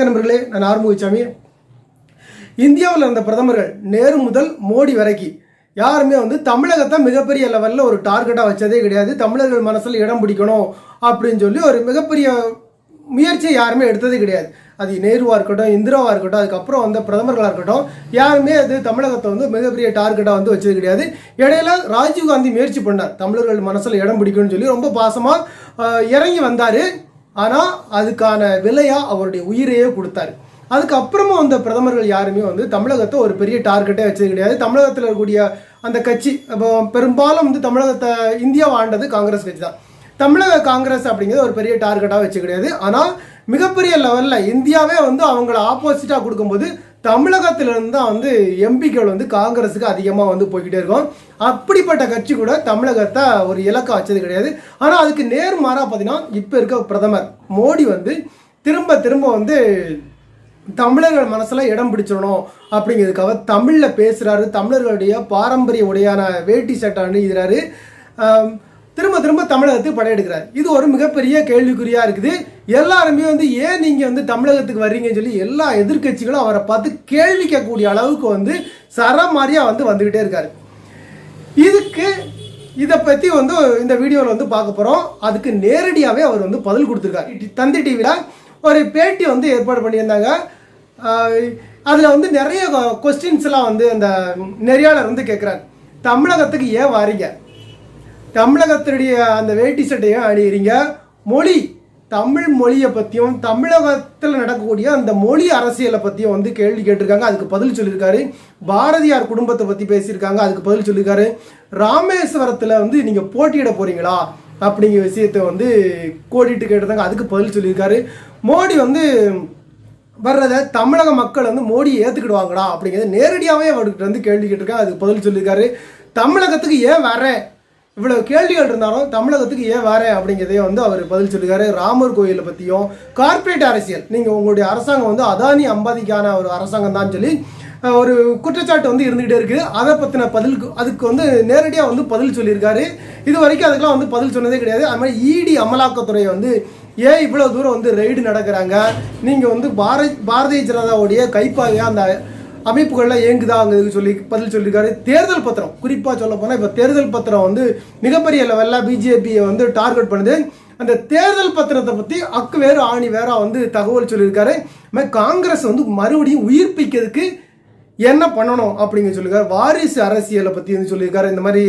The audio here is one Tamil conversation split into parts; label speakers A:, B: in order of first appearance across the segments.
A: நண்பர்களே நான் ஆறுமுகசாமி. இந்தியாவில் இருந்த பிரதமர்கள் நேரு முதல் மோடி வரைக்கும் யாருமே வந்து தமிழகத்தை மிகப்பெரிய லெவலில் ஒரு டார்கெட்டாக வச்சதே கிடையாது. தமிழர்கள் மனசில் இடம் பிடிக்கணும் அப்படின்னு சொல்லி ஒரு மிகப்பெரிய முயற்சியை யாருமே எடுத்ததே கிடையாது. அது நேருவாக இருக்கட்டும் இந்திராவாக இருக்கட்டும் அதுக்கப்புறம் வந்த பிரதமர்களாக இருக்கட்டும் யாருமே அது தமிழகத்தை வந்து மிகப்பெரிய டார்கெட்டாக வந்து வச்சது கிடையாது. இடையில ராஜீவ் காந்தி முயற்சி பண்ணார். தமிழர்கள் மனசில் இடம் பிடிக்கணும்னு சொல்லி ரொம்ப பாசமாக இறங்கி வந்தார். ஆனால் அதுக்கான விலையாக அவருடைய உயிரையே கொடுத்தாரு. அதுக்கப்புறமும் வந்த பிரதமர்கள் யாருமே வந்து தமிழகத்தை ஒரு பெரிய டார்கெட்டே வச்சது கிடையாது. தமிழகத்தில் இருக்கக்கூடிய அந்த கட்சி இப்போ பெரும்பாலும் வந்து தமிழகத்தை இந்தியாவை ஆண்டது காங்கிரஸ் கட்சி தான். தமிழக காங்கிரஸ் அப்படிங்கிறது ஒரு பெரிய டார்கெட்டாக வச்சு கிடையாது. ஆனால் மிகப்பெரிய லெவலில் இந்தியாவே வந்து அவங்கள ஆப்போசிட்டாக கொடுக்கும்போது தமிழகத்திலிருந்து தான் வந்து எம்பிக்கள் வந்து காங்கிரஸுக்கு அதிகமாக வந்து போய்கிட்டே இருக்கும். அப்படிப்பட்ட கட்சி கூட தமிழகத்தை ஒரு இலக்கா வச்சது கிடையாது. ஆனால் அதுக்கு நேர்மாறாக பார்த்தீங்கன்னா இப்போ இருக்க பிரதமர் மோடி வந்து திரும்ப திரும்ப வந்து தமிழர்கள் மனசில் இடம் பிடிச்சிடணும் அப்படிங்கிறதுக்காக தமிழில் பேசுகிறாரு தமிழர்களுடைய பாரம்பரிய உடையான வேட்டி சட்டை அணிகிறாரு. திரும்ப திரும்ப தமிழகத்துக்கு படையெடுக்கிறார் இது ஒரு மிகப்பெரிய கேள்விக்குறியாக இருக்குது. எல்லாருமே வந்து ஏன் நீங்கள் வந்து தமிழகத்துக்கு வர்றீங்கன்னு சொல்லி எல்லா எதிர்க்கட்சிகளும் அவரை பார்த்து கேள்வி கேட்கக்கூடிய அளவுக்கு வந்து சரமாரியாக வந்து வந்துக்கிட்டே இருக்காரு. இதுக்கு இதை பற்றி வந்து இந்த வீடியோவில் வந்து பார்க்க போகிறோம் அதுக்கு நேரடியாகவே அவர் வந்து பதில் கொடுத்துருக்காரு. தந்தி டிவியில் ஒரு பேட்டி வந்து ஏற்பாடு பண்ணியிருந்தாங்க. அதில் வந்து நிறைய கொஸ்டின்ஸ்லாம் வந்து அந்த நெறியாளர் வந்து கேட்குறாரு தமிழகத்துக்கு ஏன் வாரீங்க? தமிழகத்தினுடைய அந்த வேட்டி சட்டையும் அணியிறீங்க. மொழி தமிழ் மொழியை பற்றியும் தமிழகத்தில் நடக்கக்கூடிய அந்த மொழி அரசியலை பற்றியும் வந்து கேள்வி கேட்டிருக்காங்க. அதுக்கு பதில் சொல்லியிருக்காரு. பாரதியார் குடும்பத்தை பற்றி பேசியிருக்காங்க. அதுக்கு பதில் சொல்லியிருக்காரு. ராமேஸ்வரத்தில் வந்து நீங்கள் போட்டியிட போகிறீங்களா அப்படிங்கிற விஷயத்தை வந்து கோடிட்டு கேட்டிருந்தாங்க. அதுக்கு பதில் சொல்லியிருக்காரு. மோடி வந்து வர்றதை தமிழக மக்கள் வந்து மோடியை ஏற்றுக்கிடுவாங்களா அப்படிங்கிறது நேரடியாகவே அவர்கிட்ட வந்து கேள்வி கேட்டிருக்காங்க. அதுக்கு பதில் சொல்லியிருக்காரு. தமிழகத்துக்கு ஏன் வரேன் இவ்வளவு கேள்விகள் இருந்தாலும் தமிழகத்துக்கு ஏன் வரேன் அப்படிங்கிறதையும் வந்து அவர் பதில் சொல்லியிருக்காரு. ராமர் கோயிலை பற்றியும் கார்ப்பரேட் அரசியல். நீங்கள் உங்களுடைய அரசாங்கம் வந்து அதானி அம்பாதிக்கான ஒரு அரசாங்கம் தான் சொல்லி ஒரு குற்றச்சாட்டு வந்து இருந்துகிட்டே இருக்குது அதை பற்றின பதில் அதுக்கு வந்து நேரடியாக வந்து பதில் சொல்லியிருக்காரு. இது வரைக்கும் அதுக்கெல்லாம் வந்து பதில் சொன்னதே கிடையாது. அது மாதிரி இடி அமலாக்கத்துறையை வந்து ஏன் இவ்வளோ தூரம் வந்து ரெய்டு நடக்கிறாங்க? நீங்கள் வந்து பாரதி பாரதிய ஜனதாவுடைய கைப்பாக அந்த அமைப்புகள்லாம் இயங்குதாங்கிறது சொல்லி பதில் சொல்லியிருக்காரு. தேர்தல் பத்திரம் குறிப்பாக சொல்ல போனால் இப்போ தேர்தல் பத்திரம் வந்து மிகப்பெரிய லெவலில் பிஜேபியை வந்து டார்கெட் பண்ணுது. அந்த தேர்தல் பத்திரத்தை பற்றி அக்கு வேறு ஆணி வேற வந்து தகவல் சொல்லியிருக்காரு. மாதிரி காங்கிரஸ் வந்து மறுபடியும் உயிர்ப்பிக்கிறதுக்கு என்ன பண்ணணும் அப்படிங்க சொல்லியிருக்காரு. வாரிசு அரசியலை பற்றி வந்து சொல்லியிருக்காரு. இந்த மாதிரி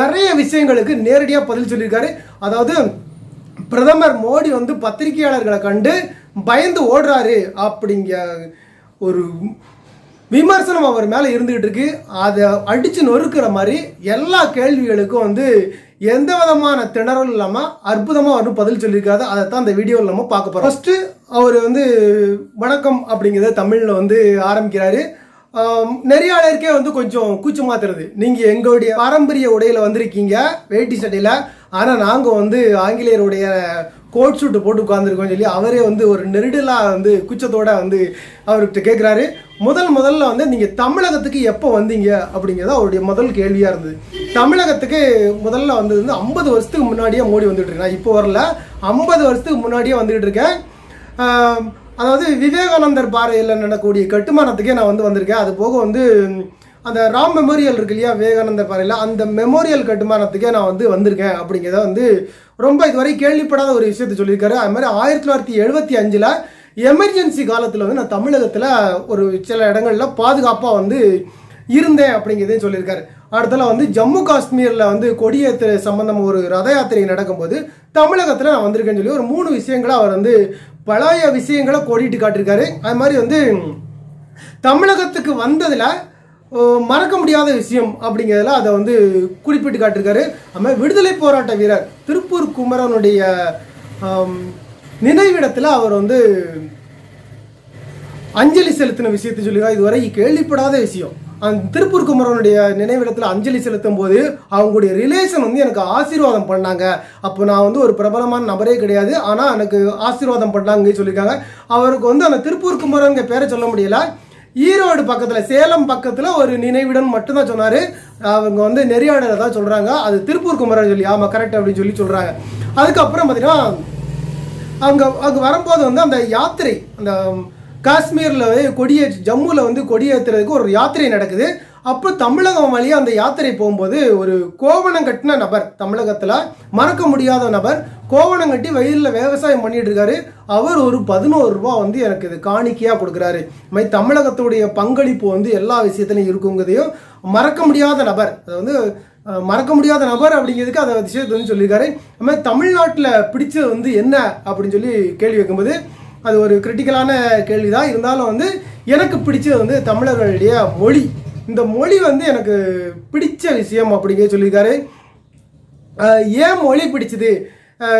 A: நிறைய விஷயங்களுக்கு நேரடியாக பதில் சொல்லியிருக்காரு. அதாவது பிரதமர் மோடி வந்து பத்திரிகையாளர்களை கண்டு பயந்து ஓடுறாரு அப்படிங்க ஒரு விமர்சனம் அவர் மேலே இருந்துகிட்டு இருக்கு. அதை அடித்து நொறுக்கிற மாதிரி எல்லா கேள்விகளுக்கும் வந்து எந்த விதமான திணறல் இல்லாமல் அற்புதமாக அவர் பதில் சொல்லியிருக்காரு. அதை தான் அந்த வீடியோவில் நம்ம பார்க்க போகிறோம் ஃபஸ்ட்டு அவர் வந்து வணக்கம் அப்படிங்கிறத தமிழில் வந்து ஆரம்பிக்கிறாரு. நிறைய பேருக்கே வந்து கொஞ்சம் கூச்சு மாத்துறது நீங்கள் எங்களுடைய பாரம்பரிய உடையில் வந்திருக்கீங்க வேட்டி சட்டையில். ஆனால் நாங்கள் வந்து ஆங்கிலேயருடைய கோட் சூட்டு போட்டு உட்காந்துருக்கோம் சொல்லி அவரே வந்து ஒரு நெருடலாக வந்து குச்சத்தோட வந்து அவர்கிட்ட கேட்குறாரு முதல் முதல்ல வந்து நீங்கள் தமிழகத்துக்கு எப்போ வந்தீங்க அப்படிங்கிறது அவருடைய முதல் கேள்வியாக இருந்தது. தமிழகத்துக்கு முதல்ல வந்தது வந்து ஐம்பது வருஷத்துக்கு முன்னாடியே மோடி வந்துட்டு இருக்கேன் இப்போ வரல. ஐம்பது வருஷத்துக்கு முன்னாடியே வந்துகிட்டு இருக்கேன். அதாவது விவேகானந்தர் பாறையில் நடக்கக்கூடிய கட்டுமானத்துக்கே நான் வந்து வந்திருக்கேன். அது போக வந்து அந்த ராம் மெமோரியல் இருக்கு இல்லையா விவேகானந்தர் பாறையில் அந்த மெமோரியல் கட்டுமானத்துக்கே நான் வந்து வந்திருக்கேன் அப்படிங்கிறத வந்து ரொம்ப இதுவரை கேள்விப்படாத ஒரு விஷயத்தை சொல்லியிருக்காரு. அது மாதிரி ஆயிரத்தி தொள்ளாயிரத்தி எழுபத்தி அஞ்சில் எமர்ஜென்சி காலத்தில் வந்து நான் தமிழகத்தில் ஒரு சில இடங்கள்ல பாதுகாப்பாக வந்து இருந்தேன் அப்படிங்கிறதையும் சொல்லியிருக்காரு. அடுத்தல வந்து ஜம்மு காஷ்மீரில் வந்து கொடியேற்ற சம்பந்தம் ஒரு ரத யாத்திரை நடக்கும்போது தமிழகத்தில் நான் வந்திருக்கேன்னு சொல்லி ஒரு மூணு விஷயங்களை அவர் வந்து பழைய விஷயங்களை கோடிட்டு காட்டியிருக்காரு. அது மாதிரி வந்து தமிழகத்துக்கு வந்ததில் மறக்க முடியாத விஷயம் அப்படிங்கிறதுல அதை வந்து குறிப்பிட்டு காட்டியிருக்காரு. நம்ம மாதிரி விடுதலை போராட்ட வீரர் திருப்பூர் குமரனுடைய நினைவிடத்தில் அவர் வந்து அஞ்சலி செலுத்தின விஷயத்தை சொல்லிதான் இதுவரை கேள்விப்படாத விஷயம். அந்த திருப்பூர் குமரனுடைய நினைவிடத்தில் அஞ்சலி செலுத்தும் போது அவங்களுடைய ரிலேஷன் வந்து எனக்கு ஆசீர்வாதம் பண்ணாங்க. அப்போ நான் வந்து ஒரு பிரபலமான நபரே கிடையாது. ஆனால் எனக்கு ஆசீர்வாதம் பண்ணாங்கன்னு சொல்லியிருக்காங்க. அவருக்கு வந்து அந்த திருப்பூர் குமரன் பேரை சொல்ல முடியலை. ஈரோடு பக்கத்தில் சேலம் பக்கத்தில் ஒரு நினைவிடம் மட்டும்தான் சொன்னார். அவங்க வந்து நெறியாடலை தான் சொல்கிறாங்க அது திருப்பூர் குமரன் சொல்லி ஆமாம் கரெக்ட் அப்படின்னு சொல்லி சொல்கிறாங்க அதுக்கப்புறம் பார்த்தீங்கன்னா அங்கே அங்கே வரும்போது வந்து அந்த யாத்திரை அந்த காஷ்மீரில் கொடியே ஜம்முவில் வந்து கொடியேற்றுறதுக்கு ஒரு யாத்திரை நடக்குது. அப்போ தமிழகம் வழியாக அந்த யாத்திரை போகும்போது ஒரு கோவணம் கட்டின நபர் தமிழகத்தில் மறக்க முடியாத நபர் கோவணம் கட்டி வயலில் விவசாயம் பண்ணிட்டு இருக்காரு. அவர் ஒரு பதினோரு ரூபா வந்து எனக்கு இது காணிக்கையாக கொடுக்குறாரு. இது மாதிரி தமிழகத்துடைய பங்களிப்பு வந்து எல்லா விஷயத்துலையும் இருக்குங்கிறதையும் மறக்க முடியாத நபர். அது வந்து மறக்க முடியாத நபர் அப்படிங்கிறதுக்கு அதை விஷயத்தை வந்து சொல்லியிருக்காரு. அது மாதிரி தமிழ்நாட்டில் பிடிச்சது வந்து என்ன அப்படின்னு சொல்லி கேள்வி வைக்கும்போது அது ஒரு கிரிட்டிக்கலான கேள்வி தான் இருந்தாலும் வந்து எனக்கு பிடிச்சது வந்து தமிழர்களுடைய மொழி. இந்த மொழி வந்து எனக்கு பிடிச்ச விஷயம் அப்படிங்கிற சொல்லியிருக்காரு. ஏன் மொழி பிடிச்சது?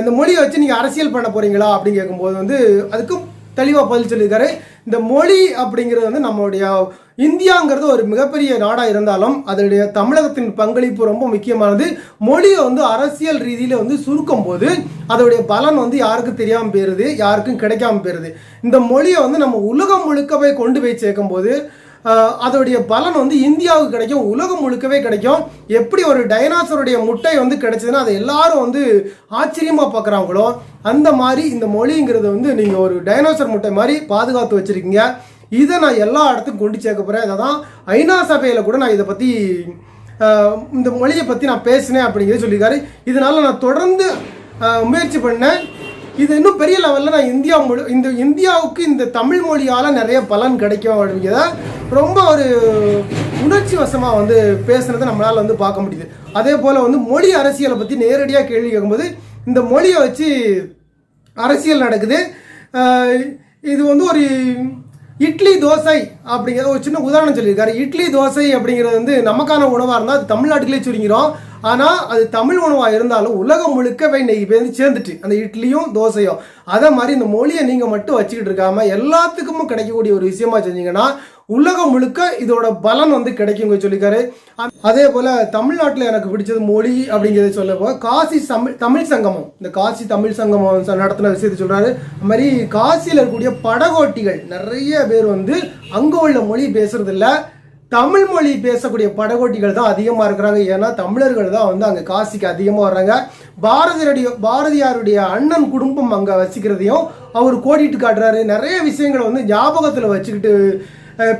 A: இந்த மொழியை வச்சு நீங்கள் அரசியல் பண்ண போகிறீங்களா அப்படின்னு கேட்கும்போது வந்து அதுக்கும் தெளிவாக பதில் சொல்லியிருக்காரு. இந்த மொழி அப்படிங்கிறது வந்து நம்மளுடைய இந்தியாங்கிறது ஒரு மிகப்பெரிய நாடாக இருந்தாலும் அதனுடைய தமிழகத்தின் பங்களிப்பு ரொம்ப முக்கியமானது. மொழியை வந்து அரசியல் ரீதியில் வந்து சுருக்கும் போது அதோடைய பலன் வந்து யாருக்கும் தெரியாமல் போயிடுது யாருக்கும் கிடைக்காம போயிடுது இந்த மொழியை வந்து நம்ம உலகம் முழுக்க போய் கொண்டு போய் சேர்க்கும்போது போது அதோடைய பலன் வந்து இந்தியாவுக்கு கிடைக்கும் உலகம் முழுக்கவே கிடைக்கும். எப்படி ஒரு டைனாசருடைய முட்டை வந்து கிடைச்சதுன்னா அதை எல்லாரும் வந்து ஆச்சரியமாக பார்க்குறாங்களோ அந்த மாதிரி இந்த மொழிங்கிறது வந்து நீங்கள் ஒரு டைனோசர் முட்டை மாதிரி பாதுகாத்து வச்சுருக்கீங்க. இதை நான் எல்லா இடத்துக்கும் கொண்டு சேர்க்க போகிறேன் அதை தான் ஐநா சபையில் கூட நான் இதை பற்றி இந்த மொழியை பற்றி நான் பேசினேன் அப்படிங்கிறது சொல்லியிருக்காரு. இதனால நான் தொடர்ந்து முயற்சி பண்ணேன். இது இன்னும் பெரிய லெவலில் நான் இந்தியா மொழி இந்த இந்தியாவுக்கு இந்த தமிழ் மொழியால் நிறைய பலன் கிடைக்கும் அப்படிங்கிறத ரொம்ப ஒரு உணர்ச்சி வசமாக வந்து பேசுனதை நம்மளால் வந்து பார்க்க முடியுது. அதே போல் வந்து மொழி அரசியலை பற்றி நேரடியாக கேள்வி கேட்கும்போது இந்த மொழியை வச்சு அரசியல் நடக்குது. இது வந்து ஒரு இட்லி தோசை அப்படிங்கிற ஒரு சின்ன உதாரணம் சொல்லியிருக்காரு. இட்லி தோசை அப்படிங்கிறது வந்து நமக்கான உணவாக இருந்தால் அது தமிழ்நாட்டுக்குள்ளே சுருங்கிறோம் ஆனால் அது தமிழ் உணவாக இருந்தாலும் உலகம் முழுக்கவே இன்னைக்கு பேருந்து சேர்ந்துட்டு அந்த இட்லியும் தோசையும். அதே மாதிரி இந்த மொழியை நீங்கள் மட்டும் வச்சுக்கிட்டு இருக்காமல் எல்லாத்துக்கும் கிடைக்கக்கூடிய ஒரு விஷயமா செஞ்சீங்கன்னா உலகம் முழுக்க இதோட பலன் வந்து கிடைக்குங்க சொல்லிக்காரு அதே போல் தமிழ்நாட்டில் எனக்கு பிடிச்சது மொழி அப்படிங்கிறத சொல்ல போக காசி தமிழ் தமிழ் சங்கமம். இந்த காசி தமிழ் சங்கமம் நடத்தின விஷயத்தை சொல்கிறாரு அது மாதிரி காசியில் இருக்கக்கூடிய படகோட்டிகள் நிறைய பேர் வந்து அங்கே உள்ள மொழி பேசுறதில்ல. தமிழ் மொழி பேசக்கூடிய படகோட்டிகள் தான் அதிகமாக இருக்கிறாங்க. ஏன்னா தமிழர்கள் தான் வந்து அங்கே காசிக்கு அதிகமாக வர்றாங்க. பாரதியுடைய பாரதியாருடைய அண்ணன் குடும்பம் அங்கே வச்சுக்கிறதையும் அவர் கோடிட்டு காட்டுறாரு. நிறைய விஷயங்களை வந்து ஞாபகத்தில் வச்சுக்கிட்டு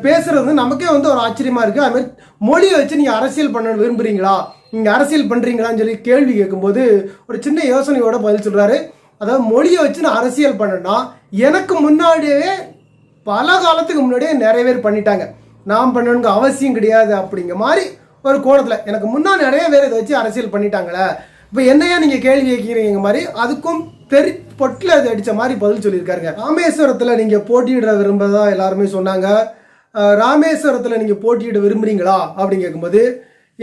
A: பேசுறது வந்து நமக்கே வந்து ஒரு ஆச்சரியமா இருக்கு. அது மொழியை வச்சு நீங்கள் அரசியல் பண்ண விரும்புறீங்களா? நீங்கள் அரசியல் பண்ணுறீங்களான்னு சொல்லி கேள்வி கேட்கும்போது ஒரு சின்ன யோசனையோட பதில் சொல்றாரு. அதாவது மொழியை வச்சு நான் அரசியல் பண்ணேன்னா எனக்கு முன்னாடியே பல காலத்துக்கு முன்னாடியே நிறைய பேர் பண்ணிட்டாங்க. நான் பண்ணணுங்க அவசியம் கிடையாது அப்படிங்கிற மாதிரி ஒரு கோணத்தில். எனக்கு முன்னாடி நிறைய பேர் இதை வச்சு அரசியல் பண்ணிட்டாங்களே. இப்போ என்னையா நீங்கள் கேள்வி கேட்கிறீங்க மாதிரி அதுக்கும் தெரி பொட்டில் அது அடித்த மாதிரி பதில் சொல்லியிருக்காருங்க. ராமேஸ்வரத்தில் நீங்கள் போட்டியிட விரும்புறதா எல்லாருமே சொன்னாங்க. ராமேஸ்வரத்தில் நீங்கள் போட்டியிட விரும்புறீங்களா? அப்படின்னு கேட்கும்போது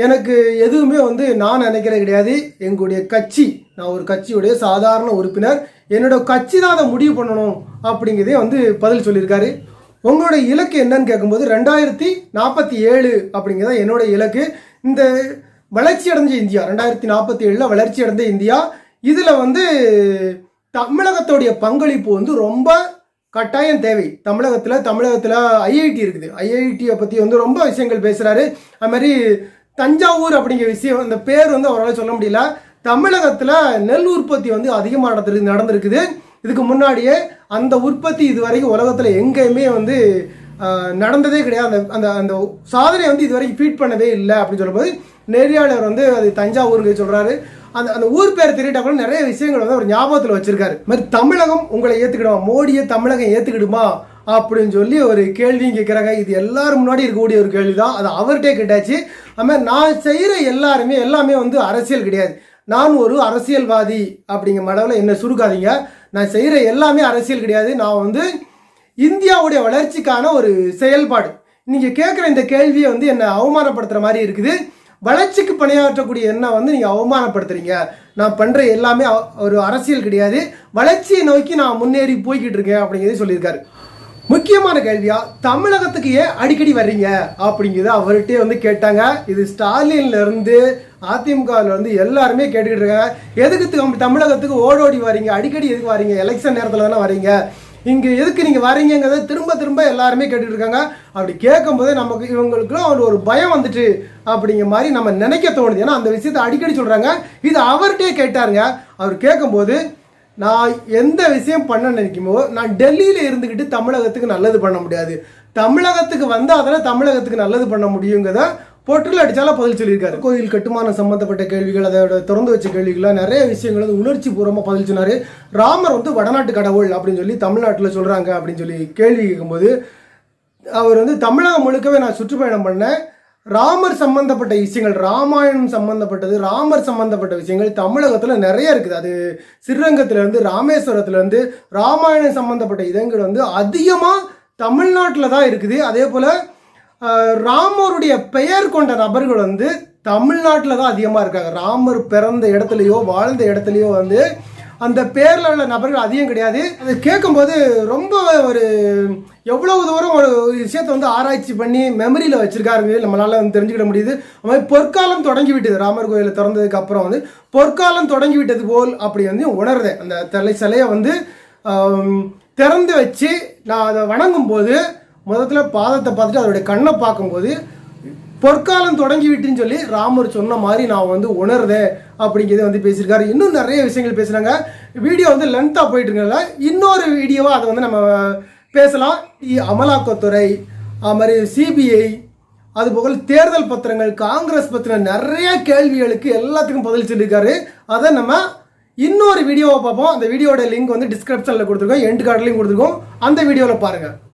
A: எனக்கு எதுவுமே வந்து நான் நினைக்கிறது கிடையாது. எங்களுடைய கட்சி நான் ஒரு கட்சியுடைய சாதாரண உறுப்பினர். என்னோட கட்சி தான் அதை முடிவு பண்ணணும் அப்படிங்கிறதே வந்து பதில் சொல்லியிருக்காரு. உங்களோட இலக்கு என்னன்னு கேட்கும்போது ரெண்டாயிரத்தி நாற்பத்தி ஏழு அப்படிங்கிறத என்னோட இலக்கு. இந்த வளர்ச்சி அடைஞ்ச இந்தியா ரெண்டாயிரத்தி நாற்பத்தி ஏழில் வளர்ச்சி அடைந்த இந்தியா இதில் வந்து தமிழகத்தோடைய பங்களிப்பு வந்து ரொம்ப கட்டாயம் தேவை. தமிழகத்தில் தமிழகத்தில் ஐஐடி இருக்குது. ஐஐடியை பற்றி வந்து ரொம்ப விஷயங்கள் பேசுகிறாரு அது மாதிரி தஞ்சாவூர் அப்படிங்கிற விஷயம் அந்த பேர் வந்து அவரால் சொல்ல முடியல. தமிழகத்தில் நெல் உற்பத்தி வந்து அதிகமாக நடந்திருக்கு நடந்திருக்குது. இதுக்கு முன்னாடியே அந்த உற்பத்தி இது வரைக்கும் உலகத்தில் எங்கேயுமே வந்து நடந்ததே கிடையாது. அந்த அந்த அந்த சாதனை வந்து இது வரைக்கும் ஃபீட் பண்ணவே இல்லை அப்படின்னு சொல்லும்போது நெறியாளர் வந்து அது தஞ்சாவூருங்க சொல்கிறாரு அந்த அந்த ஊர் பேர் தெரியிட்டா கூட நிறைய விஷயங்கள் வந்து அவர் ஞாபகத்தில் வச்சிருக்காரு. மாதிரி தமிழகம் உங்களை ஏற்றுக்கிடுமா மோடியை தமிழகம் ஏற்றுக்கிடுமா அப்படின்னு சொல்லி ஒரு கேள்வியும் கேட்குறாங்க இது எல்லாரும் முன்னாடி இருக்கக்கூடிய ஒரு கேள்வி தான் அது அவர்கிட்டே கேட்டாச்சு. அது மாதிரி நான் செய்கிற எல்லாருமே எல்லாமே வந்து அரசியல் கிடையாது. நான் ஒரு அரசியல்வாதி அப்படிங்கிற மடவில் என்ன சுருக்காதீங்க. நான் செய்கிற எல்லாமே அரசியல் கிடையாது. நான் வந்து இந்தியாவுடைய வளர்ச்சிக்கான ஒரு செயல்பாடு. நீங்கள் கேட்குற இந்த கேள்வியை வந்து என்னை அவமானப்படுத்துகிற மாதிரி இருக்குது. வளர்ச்சிக்கு பணியாற்றக்கூடிய என்ன வந்து நீங்கள் அவமானப்படுத்துறீங்க? நான் பண்ணுற எல்லாமே ஒரு அரசியல் கிடையாது. வளர்ச்சியை நோக்கி நான் முன்னேறி போய்கிட்டு இருக்கேன் அப்படிங்கிறதே சொல்லியிருக்காரு. முக்கியமான கேள்வியா தமிழகத்துக்கு ஏன் அடிக்கடி வர்றீங்க? அப்படிங்கிறத அவர்கிட்டே வந்து கேட்டாங்க. இது ஸ்டாலின்ல இருந்து அதிமுகவில் வந்து எல்லாருமே கேட்டுக்கிட்டு இருக்காங்க. எதுக்கு தமிழகத்துக்கு ஓடோடி வரீங்க அடிக்கடி எதுக்கு வரீங்க எலெக்ஷன் நேரத்தில் தானே வரீங்க இங்கே எதுக்கு நீங்கள் வரீங்கிறத திரும்ப திரும்ப எல்லாருமே கேட்டுட்டு இருக்காங்க. அப்படி கேட்கும்போதே நமக்கு இவங்களுக்குலாம் ஒரு ஒரு பயம் வந்துட்டு அப்படிங்கிற மாதிரி நம்ம நினைக்க தோணுது. ஏன்னா அந்த விஷயத்தை அடிக்கடி சொல்கிறாங்க இது அவர்கிட்டே கேட்டாருங்க. அவர் கேட்கும்போது நான் எந்த விஷயம் பண்ண நினைக்குமோ நான் டெல்லியில் இருந்துக்கிட்டு தமிழகத்துக்கு நல்லது பண்ண முடியாது. தமிழகத்துக்கு வந்தால் தானே தமிழகத்துக்கு நல்லது பண்ண முடியுங்கிறத பொட்டில் அடித்தாலும் பதில் சொல்லியிருக்காரு. கோயில் கட்டுமானம் சம்மந்தப்பட்ட கேள்விகள் அதோட திறந்து வச்ச கேள்விகள்லாம் நிறைய விஷயங்கள் வந்து உணர்ச்சி பூர்வமாக பதில் சொன்னார். ராமர் வந்து வடநாட்டு கடவுள் அப்படின்னு சொல்லி தமிழ்நாட்டில் சொல்கிறாங்க அப்படின்னு சொல்லி கேள்வி கேட்கும்போது அவர் வந்து தமிழகம் முழுக்கவே நான் சுற்றுப்பயணம் பண்ணேன். ராமர் சம்பந்தப்பட்ட விஷயங்கள் ராமாயணம் சம்பந்தப்பட்டது ராமர் சம்பந்தப்பட்ட விஷயங்கள் தமிழகத்தில் நிறைய இருக்குது. அது ஸ்ரீரங்கத்துலேருந்து ராமேஸ்வரத்துலேருந்து ராமாயணம் சம்பந்தப்பட்ட இதங்கள் வந்து அதிகமாக தமிழ்நாட்டில் தான் இருக்குது. அதே போல் ராமருடைய பெயர் கொண்ட நபர்கள் வந்து தமிழ்நாட்டில் தான் அதிகமாக இருக்காங்க. ராமர் பிறந்த இடத்துலையோ வாழ்ந்த இடத்துலையோ வந்து அந்த பேரில் உள்ள நபர்கள் அதிகம் கிடையாது. அதை கேட்கும்போது ரொம்ப ஒரு எவ்வளவு தூரம் ஒரு விஷயத்தை வந்து ஆராய்ச்சி பண்ணி மெமரியில் வச்சிருக்காருங்க நம்மளால் வந்து தெரிஞ்சுக்கிட முடியுது. அது மாதிரி பொற்காலம் தொடங்கி விட்டது. ராமர் கோயிலை திறந்ததுக்கு அப்புறம் வந்து பொற்காலம் தொடங்கி விட்டது போல் அப்படி வந்து உணர்றேன். அந்த தலை சிலையை வந்து திறந்து வச்சு நான் அதை வணங்கும் போது முதல்ல பாதத்தை பார்த்துட்டு அதோடைய கண்ணை பார்க்கும்போது பொற்காலம் தொடங்கி விட்டுன்னு சொல்லி ராமர் சொன்ன மாதிரி நான் வந்து உணர்றேன் அப்படிங்கிறத வந்து பேசியிருக்காரு. இன்னும் நிறைய விஷயங்கள் பேசுகிறாங்க வீடியோ வந்து லென்த்தாக போயிட்டு இருக்கனால இன்னொரு வீடியோவாக அதை வந்து நம்ம பேசலாம். அமலாக்கத்துறை அது மாதிரி சிபிஐ அதுபோக தேர்தல் பத்திரங்கள் காங்கிரஸ் பற்றின நிறைய கேள்விகளுக்கு எல்லாத்துக்கும் பதில் சொல்லியிருக்காரு. அதை நம்ம இன்னொரு வீடியோவை பார்ப்போம். அந்த வீடியோட லிங்க் வந்து டிஸ்கிரிப்ஷனில் கொடுத்துருக்கோம். எண்டு கார்ட்லையும் கொடுத்துருக்கோம். அந்த வீடியோவில் பாருங்கள்